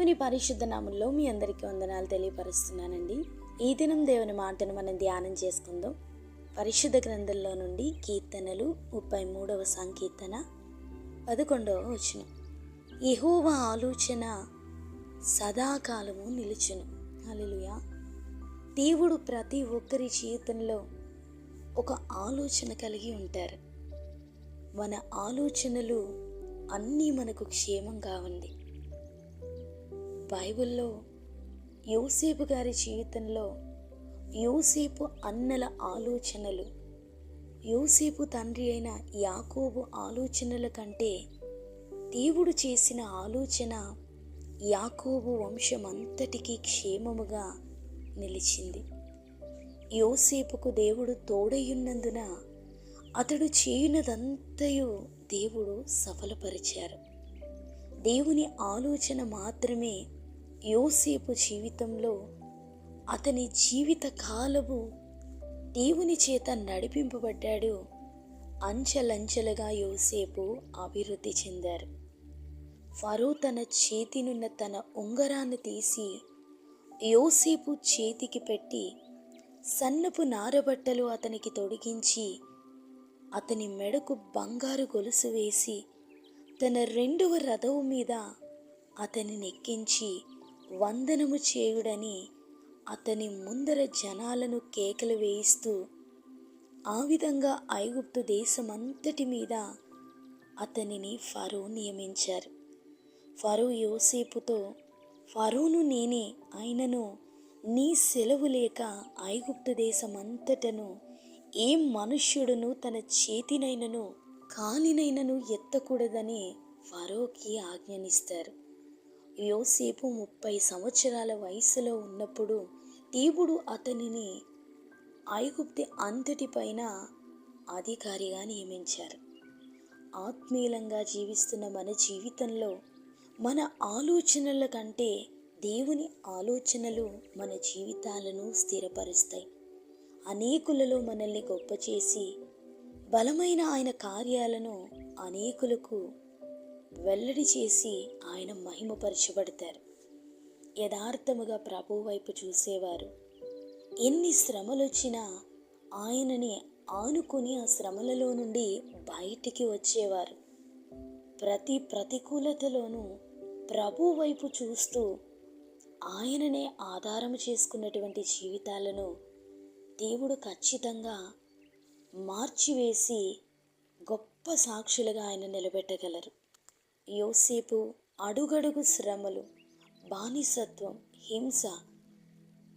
దేవుని పరిశుద్ధ నామంలో మీ అందరికీ వందనాలు తెలియపరుస్తున్నానండి. ఈ దినం దేవుని మాటను మనం ధ్యానం చేసుకుందాం. పరిశుద్ధ గ్రంథంలో నుండి కీర్తనలు ముప్పై మూడవ సంకీర్తన పదకొండవ వచనం. యెహోవ ఆలోచన సదాకాలము నిలుచును. అలలుయా దేవుడు ప్రతి ఒక్కరి జీవితంలో ఒక ఆలోచన కలిగి ఉంటారు. మన ఆలోచనలు అన్నీ మనకు క్షేమం కావండి బైబిల్లో యోసేపు గారి జీవితంలో యోసేపు అన్నల ఆలోచనలు యోసేపు తండ్రి అయిన యాకోబు ఆలోచనల కంటే దేవుడు చేసిన ఆలోచన యాకోబు వంశమంతటికీ క్షేమముగా నిలిచింది. యోసేపుకు దేవుడు తోడయ్యున్నందున అతడు చేయునదంతయు దేవుడు సఫలపరిచారు. దేవుని ఆలోచన మాత్రమే యోసేపు జీవితంలో అతని జీవిత కాలము దేవుని చేత నడిపింపబడ్డాడు. అంచెలంచెలుగా యోసేపు అభివృద్ధి చెందారు. ఫరో తన చేతినున్న తన ఉంగరాన్ని తీసి యోసేపు చేతికి పెట్టి సన్నపు నారబట్టలు అతనికి తొడిగించి అతని మెడకు బంగారు గొలుసు వేసి తన రెండవ రథవు మీద అతనిని ఎక్కించి వందనము చేయుడని అతని ముందర జనాలను కేకలు వేయిస్తూ ఆ విధంగా ఐగుప్తు దేశమంతటి మీద అతనిని ఫరో నియమించారు. ఫరో యోసేపుతో ఫరోను నేనే ఆయనను నీ సెలవు లేక ఐగుప్తు దేశమంతటను ఏ మనుష్యుడును తన చేతినైనను కాలినైనను ఎత్తకూడదని ఫరోకి ఆజ్ఞనిస్తారు. యోసేపు ముప్పై సంవత్సరాల వయసులో ఉన్నప్పుడు దేవుడు అతనిని ఐగుప్తి అంతటిపైన అధికారిగా నియమించారు. ఆత్మీయంగా జీవిస్తున్న మన జీవితంలో మన ఆలోచనల కంటే దేవుని ఆలోచనలు మన జీవితాలను స్థిరపరుస్తాయి. అనేకులలో మనల్ని గొప్ప చేసి బలమైన ఆయన కార్యాలను అనేకులకు వెల్లడి చేసి ఆయన మహిమపరచబడతారు. యథార్థముగా ప్రభు వైపు చూసేవారు. ఎన్ని శ్రమలు వచ్చినా ఆయనని ఆనుకుని ఆ శ్రమలలో నుండి బయటికి వచ్చేవారు. ప్రతి ప్రతికూలతలోనూ ప్రభు వైపు చూస్తూ ఆయననే ఆధారం చేసుకున్నటువంటి జీవితాలను దేవుడు ఖచ్చితంగా మార్చివేసి గొప్ప సాక్షులుగా ఆయన నిలబెట్టగలరు. యోసేపు అడుగడుగు శ్రమలు బానిసత్వం హింస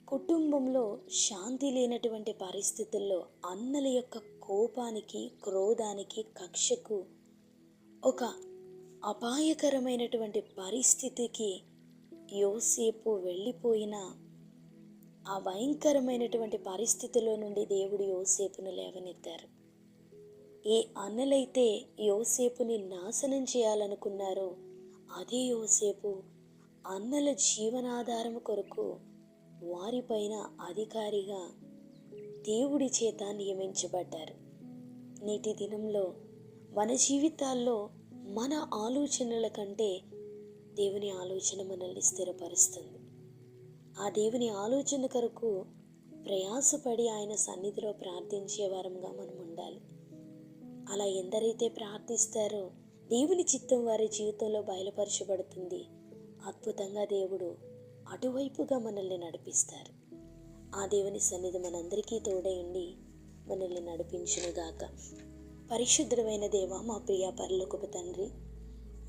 కుటుంబంలో శాంతి లేనటువంటి పరిస్థితుల్లో అన్నల యొక్క కోపానికి క్రోధానికి కక్షకు ఒక అపాయకరమైనటువంటి పరిస్థితికి యోసేపు వెళ్ళిపోయిన ఆ భయంకరమైనటువంటి పరిస్థితిలో నుండి దేవుడు యోసేపును లేవనెత్తారు. ఏ అన్నలైతే యోసేపుని నాశనం చేయాలనుకున్నారో. అదే యోసేపు అన్నల జీవనాధారం కొరకు వారిపైన అధికారిగా దేవుడి చేత నియమించబడ్డారు. నేటి దినంలో మన జీవితాల్లో మన ఆలోచనల కంటే దేవుని ఆలోచన మనల్ని స్థిరపరుస్తుంది. ఆ దేవుని ఆలోచన కొరకు ప్రయాసపడి ఆయన సన్నిధిలో ప్రార్థించే వారంగా మనం ఉండాలి. అలా ఎందరైతే ప్రార్థిస్తారో దేవుని చిత్తం వారి జీవితంలో బయలుపరచబడుతుంది. అద్భుతంగా దేవుడు అటువైపుగా మనల్ని నడిపిస్తారు. ఆ దేవుని సన్నిధి మనందరికీ తోడై ఉండి మనల్ని నడిపించునుగాక. పరిశుద్ధమైన దేవ మా ప్రియ పరలోకపు తండ్రి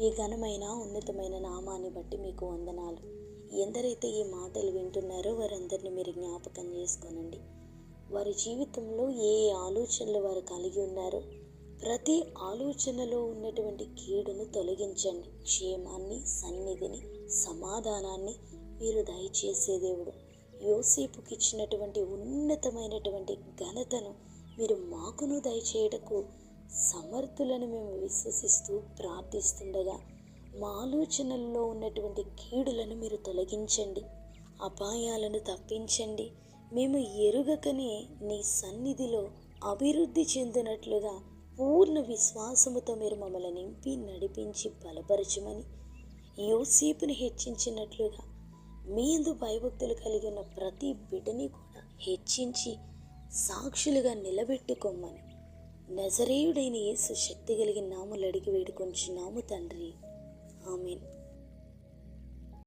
మీ ఘనమైన ఉన్నతమైన నామాన్ని బట్టి మీకు వందనాలు. ఎందరైతే ఈ మాటలు వింటున్నారో వారందరినీ మీరు జ్ఞాపకం చేసుకోనండి. వారి జీవితంలో ఏ ఏ ఆలోచనలు వారు కలిగి ఉన్నారో ప్రతి ఆలోచనలో ఉన్నటువంటి కీడును తొలగించండి. క్షేమాన్ని సన్నిధిని సమాధానాన్ని మీరు దయచేసే దేవుడు. యోసేపుకి ఇచ్చినటువంటి ఉన్నతమైనటువంటి ఘనతను మీరు మాకును దయచేయటకు సమర్థులను మేము విశ్వసిస్తూ ప్రార్థిస్తుండగా మా ఆలోచనల్లో ఉన్నటువంటి కీడులను మీరు తొలగించండి. అపాయాలను తప్పించండి. మేము ఎరుగకనే నీ సన్నిధిలో అభివృద్ధి చెందినట్లుగా పూర్ణ విశ్వాసముతో మీరు మమ్మల్ని నింపి నడిపించి బలపరచమని యోసేపుని హెచ్చించినట్లుగా మీందు భయభక్తులు కలిగి ఉన్న ప్రతి బిడ్డని కూడా హెచ్చించి సాక్షులుగా నిలబెట్టుకోమని నజరేయుడైన యేసు శక్తి కలిగిన నాములు అడిగి వేడుకొంచున్నాము తండ్రి. ఆమెన్.